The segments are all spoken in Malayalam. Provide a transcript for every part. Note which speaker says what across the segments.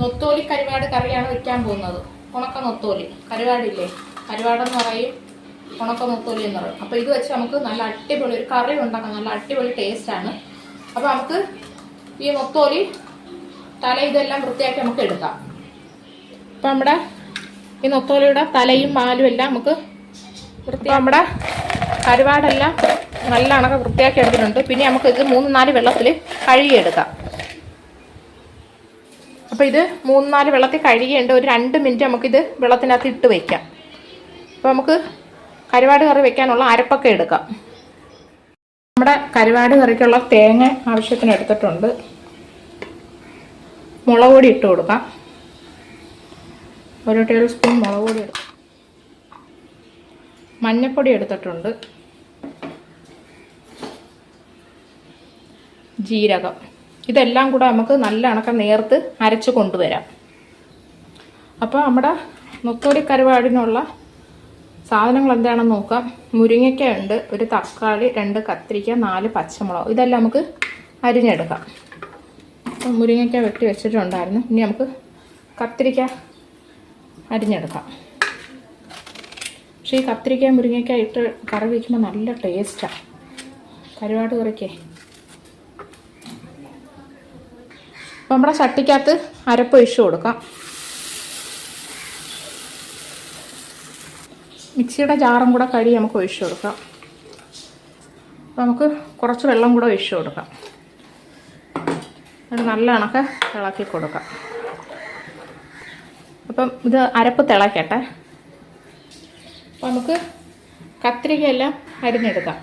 Speaker 1: നൊത്തോലി കരുവാട് കറിയാണ് വെക്കാൻ പോകുന്നത്. ഉണക്ക നൊത്തോലി. കരുവാടില്ലേ? കരുവാടെന്ന് പറയും. ഉണക്ക നൊത്തോലി എന്ന് പറയും. അപ്പോൾ ഇത് വെച്ച് നമുക്ക് നല്ല അടിപൊളി ഒരു കറി ഉണ്ടാക്കാം നല്ല അടിപൊളി ടേസ്റ്റാണ് അപ്പോൾ നമുക്ക് ഈ നൊത്തോലി തല ഇതെല്ലാം വൃത്തിയാക്കി നമുക്ക് എടുക്കാം. അപ്പം നമ്മുടെ ഈ നൊത്തോലിയുടെ തലയും പാലും എല്ലാം നമുക്ക് വൃത്തി നമ്മുടെ കരുവാടെല്ലാം നല്ല അണക്ക വൃത്തിയാക്കി എടുത്തിട്ടുണ്ട്. പിന്നെ നമുക്ക് ഇത് മൂന്ന് നാല് വെള്ളത്തിൽ കഴുകിയെടുക്കാം. അപ്പോൾ ഇത് മൂന്ന് നാല് വെള്ളത്തിൽ കഴുകിയുണ്ട് ഒരു രണ്ട് മിനിറ്റ് നമുക്കിത് വെള്ളത്തിനകത്ത് ഇട്ട് വയ്ക്കാം അപ്പോൾ നമുക്ക് കരുവാട് കറി വെക്കാനുള്ള അരപ്പൊക്കെ എടുക്കാം. നമ്മുടെ കരുവാട് കറിക്കുള്ള തേങ്ങ ആവശ്യത്തിന് എടുത്തിട്ടുണ്ട്. മുളക് പൊടി ഇട്ട് കൊടുക്കാം. ഒരു ടേബിൾ സ്പൂൺ മുളക് പൊടി എടുക്കാം. മഞ്ഞൾപ്പൊടി എടുത്തിട്ടുണ്ട്. ജീരകം. ഇതെല്ലാം കൂടെ നമുക്ക് നല്ല കണക്കം നേർത്ത് അരച്ച് കൊണ്ടുവരാം. അപ്പോൾ നമ്മുടെ മുത്തോടി കരുവാടിനുള്ള സാധനങ്ങൾ എന്താണെന്ന് നോക്കാം. മുരിങ്ങയ്ക്ക ഉണ്ട് ഒരു തക്കാളി രണ്ട് കത്തിരിക്ക നാല് പച്ചമുളക്. ഇതെല്ലാം നമുക്ക് അരിഞ്ഞെടുക്കാം. അപ്പം മുരിങ്ങയ്ക്ക വെട്ടി വെച്ചിട്ടുണ്ടായിരുന്നു. ഇനി നമുക്ക് കത്തിരിക്ക അരിഞ്ഞെടുക്കാം. പക്ഷേ ഈ കത്തിരിക്ക മുരിങ്ങയ്ക്ക ഇട്ട് കറി വയ്ക്കുമ്പോൾ നല്ല ടേസ്റ്റാണ് കരുവാട് കറിക്കേ. അപ്പോൾ നമ്മുടെ ചട്ടിക്കകത്ത് അരപ്പ് ഒഴിച്ച് കൊടുക്കാം. മിക്സിയുടെ ജാറും കൂടെ കഴുകി നമുക്ക് ഒഴിച്ച് കൊടുക്കാം. അപ്പോൾ നമുക്ക് കുറച്ച് വെള്ളം കൂടെ ഒഴിച്ച് കൊടുക്കാം. അത് നല്ല കണക്ക് ഇളക്കി കൊടുക്കാം. അപ്പം ഇത് അരപ്പ് തിളക്കട്ടെ. അപ്പം നമുക്ക് കത്തിരിക്കയെല്ലാം അരിഞ്ഞെടുക്കാം.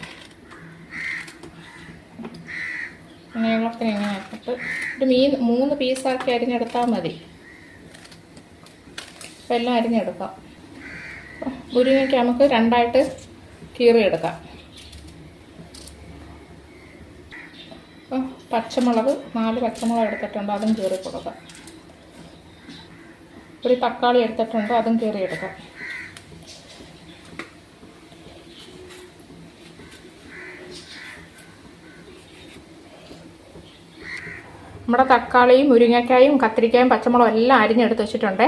Speaker 1: നീളത്തിന് ഇങ്ങനെ ആക്കിയിട്ട് ഒരു മീൻ മൂന്ന് പീസാക്കി അരിഞ്ഞെടുത്താൽ മതി. അപ്പം എല്ലാം അരിഞ്ഞെടുക്കാം. മുരിങ്ങയ്ക്ക് നമുക്ക് രണ്ടായിട്ട് കീറിയെടുക്കാം. അപ്പം പച്ചമുളക് നാല് പച്ചമുളക് എടുത്തിട്ടുണ്ട് അതും കീറി കൊടുക്കാം ഒരു തക്കാളി എടുത്തിട്ടുണ്ട് അതും കീറിയെടുക്കാം. നമ്മുടെ തക്കാളിയും മുരിങ്ങക്കായും കത്തിരിക്കായും പച്ചമുളകും എല്ലാം അരിഞ്ഞെടുത്ത് വെച്ചിട്ടുണ്ടേ.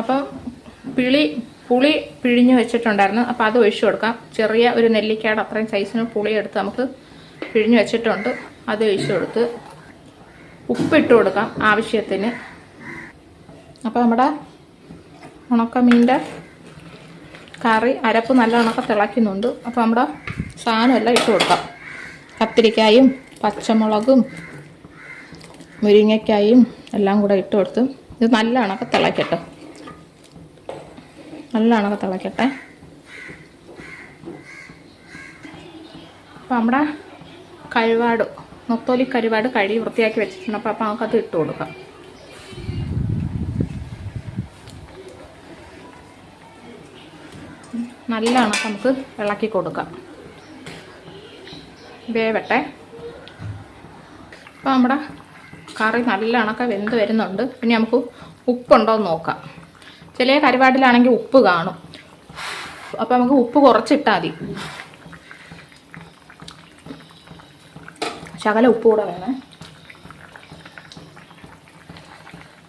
Speaker 1: അപ്പം പിളി പുളി പിഴിഞ്ഞ് വെച്ചിട്ടുണ്ടായിരുന്നു. അപ്പോൾ അത് ഒഴിച്ചു കൊടുക്കാം. ചെറിയ ഒരു നെല്ലിക്കയുടെ അത്രയും സൈസിന് പുളി എടുത്ത് നമുക്ക് പിഴിഞ്ഞ് വെച്ചിട്ടുണ്ട്. അത് ഒഴിച്ചു കൊടുത്ത് ഉപ്പിട്ട് കൊടുക്കാം ആവശ്യത്തിന്. അപ്പോൾ നമ്മുടെ ഉണക്കമീന്റെ കറി അരപ്പ് നല്ല ഉണക്ക തിളയ്ക്കുന്നുണ്ട്. അപ്പോൾ നമ്മുടെ സാധനം എല്ലാം ഇട്ട് കൊടുക്കാം. കത്തിരിക്കായും പച്ചമുളകും മുരിങ്ങയ്ക്കായും എല്ലാം കൂടെ ഇട്ട് കൊടുത്ത് ഇത് നല്ല കണക്ക് തിളയ്ക്കട്ടെ നല്ല കണക്ക് തിളയ്ക്കട്ടെ അപ്പം നമ്മുടെ കരുവാട് നൊത്തോലി കരുവാട് കഴുകി വൃത്തിയാക്കി വെച്ചിട്ടുണ്ട്. അപ്പോൾ അപ്പം നമുക്കത് ഇട്ട് കൊടുക്കാം. നല്ല കണക്ക് നമുക്ക് ഇളക്കി കൊടുക്കാം. വേവട്ടെ. അപ്പോൾ നമ്മുടെ കറി നല്ല അണക്ക വെന്ത് വരുന്നുണ്ട്. പിന്നെ നമുക്ക് ഉപ്പുണ്ടോ എന്ന് നോക്കാം. ചില കരുവാടിലാണെങ്കിൽ ഉപ്പ് കാണും. അപ്പം നമുക്ക് ഉപ്പ് കുറച്ചിട്ടാൽ മതി. ശകല ഉപ്പ് കൂടെ വേണേ.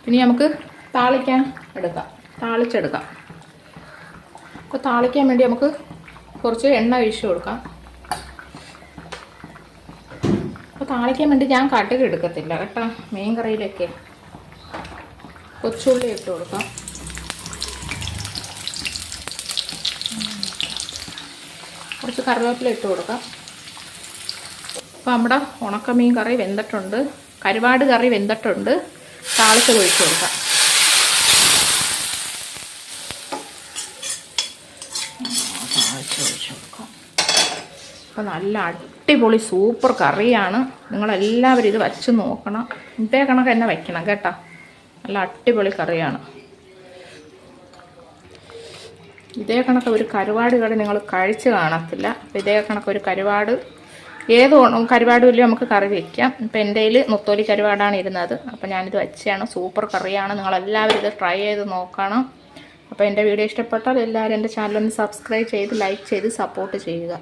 Speaker 1: പിന്നെ നമുക്ക് താളിക്കാൻ എടുക്കാം. താളിച്ചെടുക്കാം. അപ്പോൾ താളിക്കാൻ വേണ്ടി നമുക്ക് കുറച്ച് എണ്ണ ഒഴിച്ചു കൊടുക്കാം അപ്പോൾ താളിക്കാൻ വേണ്ടി ഞാൻ കടുക് എടുക്കത്തില്ല കേട്ടോ മീൻ കറിയിലൊക്കെ. കൊച്ചുള്ളി ഇട്ട് കൊടുക്കാം. കുറച്ച് കറിവേപ്പില ഇട്ട് കൊടുക്കാം. അപ്പോൾ നമ്മുടെ ഉണക്കമീൻ കറി വെന്തിട്ടുണ്ട് കരുവാട് കറി വെന്തിട്ടുണ്ട്. താളിച്ച് ഒഴിച്ച് കൊടുക്കാം താളിച്ച് ഒഴിച്ച് കൊടുക്കാം അപ്പോൾ നല്ല അടിപൊളി സൂപ്പർ കറിയാണ്. നിങ്ങളെല്ലാവരും ഇത് വച്ച് നോക്കണം. ഇതേ കണക്ക് തന്നെ വയ്ക്കണം കേട്ടോ. നല്ല അടിപൊളി കറിയാണ്. ഇതേ കണക്ക് ഒരു കരുവാട് കറി നിങ്ങൾ കഴിച്ച് കാണത്തില്ല. അപ്പോൾ ഇതേ കണക്ക് ഒരു കരുവാട്. ഏത് കരുവാടുമില്ല നമുക്ക് കറി വയ്ക്കാം ഇപ്പം എന്റെ കയ്യിൽ മുത്തോലി കരുവാടാണ് ഇരുന്നത്. അപ്പോൾ ഞാനിത് വെച്ചാണ് സൂപ്പർ കറിയാണ്. നിങ്ങളെല്ലാവരും ഇത് ട്രൈ ചെയ്ത് നോക്കണം. അപ്പോൾ എന്റെ വീഡിയോ ഇഷ്ടപ്പെട്ടാൽ എല്ലാവരും എന്റെ ചാനലൊന്ന് സബ്സ്ക്രൈബ് ചെയ്ത് ലൈക്ക് ചെയ്ത് സപ്പോർട്ട് ചെയ്യുക.